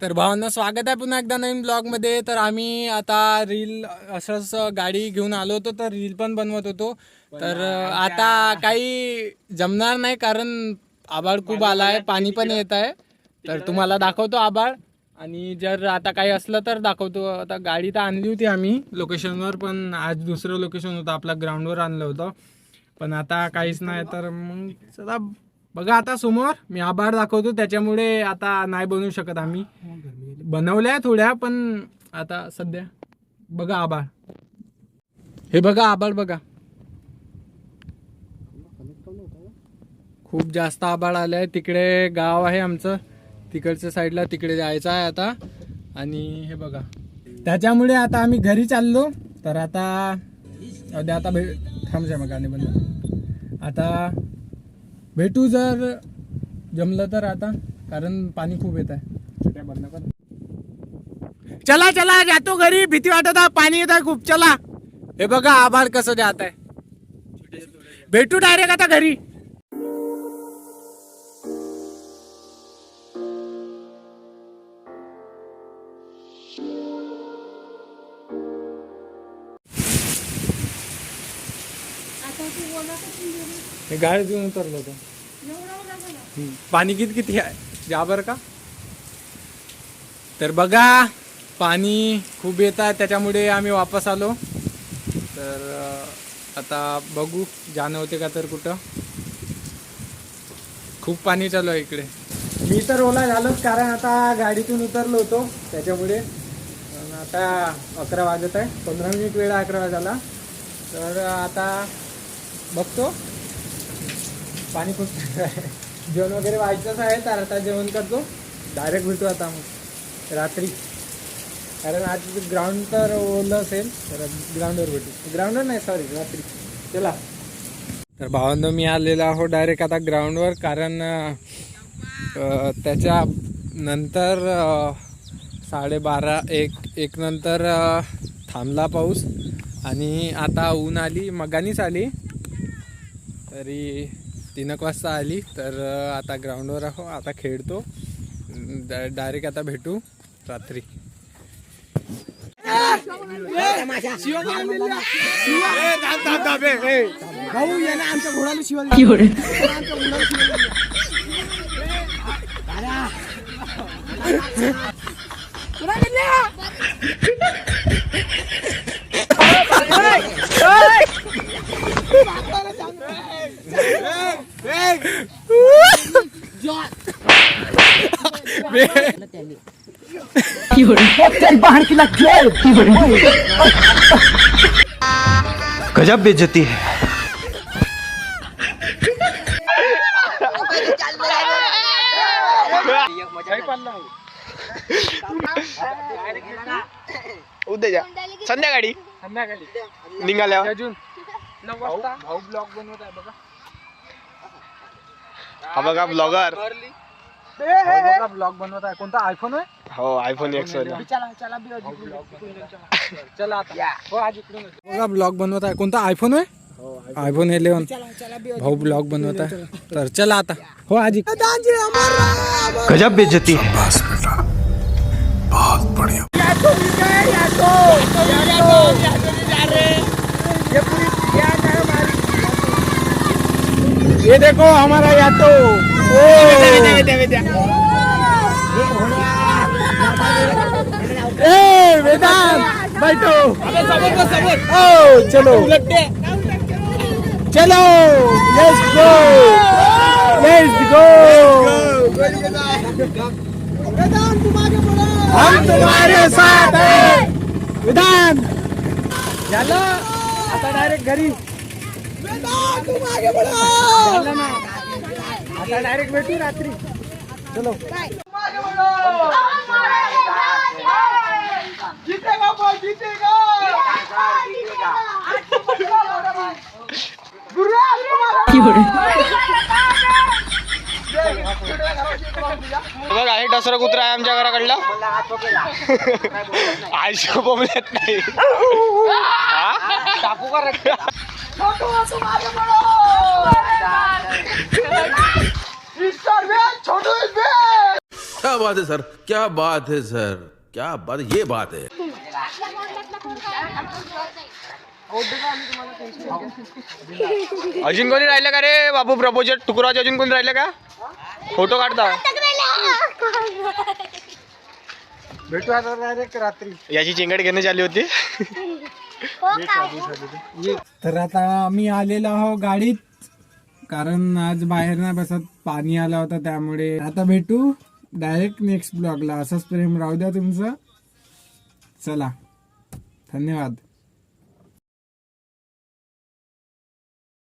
तर भावांना स्वागत आहे पुन्हा एकदा नवीन ब्लॉगमध्ये. तर आम्ही आता रील असंच गाडी घेऊन आलो होतो तर रील पण बनवत होतो. तर आता काही जमणार नाही कारण आबाळ खूप आला आहे पाणी पण येत आहे. तर तुम्हाला दाखवतो आबाळ आणि जर आता काही असलं तर दाखवतो. आता गाडी तर आणली होती आम्ही. लोकेशनवर पण आज दुसरं लोकेशन होतं. आपल्या ग्राउंडवर आणलं होतं. पण आता काहीच नाही तर मग चला बघा आता समोर मी आभार दाखवतो त्याच्यामुळे आता नाही बनवू शकत आम्ही. बनवल्या थोड्या पण आता सध्या बघा आभाळ. हे बघा आभाळ बघा. खूप जास्त आभाळ आलंय. तिकडे गाव आहे आमचं. तिकडच्या साईडला तिकडे जायचं आहे आता. आणि हे बघा. त्याच्यामुळे आता आम्ही घरी चाललो. तर आता अद्या आता भे थांबच्या मग गाणे बंद. आता भेटू जर जमलं तर आता कारण पाणी खूप येत आहे. बंद कर. चला चला जातो घरी. भीती वाटत आहे पाणी येत आहे खूप. चला. हे बघा आभार कसं जात आहे. भेटू डायरेक्ट आता घरी. हे गाडी घेऊन उतरलो होतो. हम्म. पाणी किती किती आहे? जा बरं का. तर बघा पाणी खूप येत आहे त्याच्यामुळे आम्ही वापस आलो. तर अं, आता बघू जाणं होते का तर कुठं. खूप पाणी चालू आहे इकडे. मी तर ओला झालोच कारण आता गाडीतून उतरलो होतो त्याच्यामुळे. अन आता अकरा वाजत आहे पंधरा मिनिट वेळ आहे अकरा वाजायला. तर आता बघतो. पाणी खूप आहे जेवण वगैरे व्हायचंच आहे तर आता जेवण करतो. डायरेक्ट भेटू आता मग. रात्री. कारण आज ग्राउंड तर ओलं असेल तर ग्राउंडवर भेटू. ग्राउंडवर नाही सॉरी रात्री. चला. तर भावंद मी आलेलो आहो डायरेक्ट आता ग्राउंडवर कारण त्याच्या नंतर साडेबारा एक एक नंतर थांबला पाऊस. आणि आता ऊन आली मगानीच आली. तरी तीन एक वाजता आली तर आता ग्राउंडवर आहो आता खेळतो. डायरेक्ट आता भेटू रात्री. भाऊ आमच्या घोडाला शिवाय गजब बेइज्जती है। उद्या संध्याकाळी संध्याकाळी. निघाल्या अजून नऊ वाजता हा बघा ब्लॉगर ब्लॉग बनवत आहे कोणता आयफोन आहे हो? आयफोन एक्स चला आता। हो आज इकडून बघा ब्लॉग बनवत आहे कोणता आयफोन आहे आयफोन इलेव्हन भाऊ ब्लॉग बनवत आहे तर चला आता। हो आज. गजब बेइज्जती है। ये देखो हमारा यातो वेदांत बैठो ओ चलो चलो लेट्स गो लेट्स गो हम तुम्हारे साथ है विधान झालं आता डायरेक्ट घरी झालं ना आता डायरेक्ट भेटू रात्री. चलो. बघा हे डसरा कुत्रा आहे आमच्या घराकडला. आयशो बोमल्यात नाही. टाकू का छोटू क्या बात है सर? क्या बात है सर? क्या बात ये बात है। अजून कोणी राहिलं का रे? बाबू प्रपोजर टुकराज अजून कोणी राहिलं का? फ़ोटो काढता. भेटू आता डायरेक्ट रात्री. याची चिंगड घेण्याची आली होती. तर आता आम्ही आलेलो आहो गाडीत. कारण आज बाहेर नाही बसत पाणी आला होता त्यामुळे. आता भेटू डायरेक्ट नेक्स्ट ब्लॉगला असंच प्रेम राहू द्या तुमचं. चला. धन्यवाद.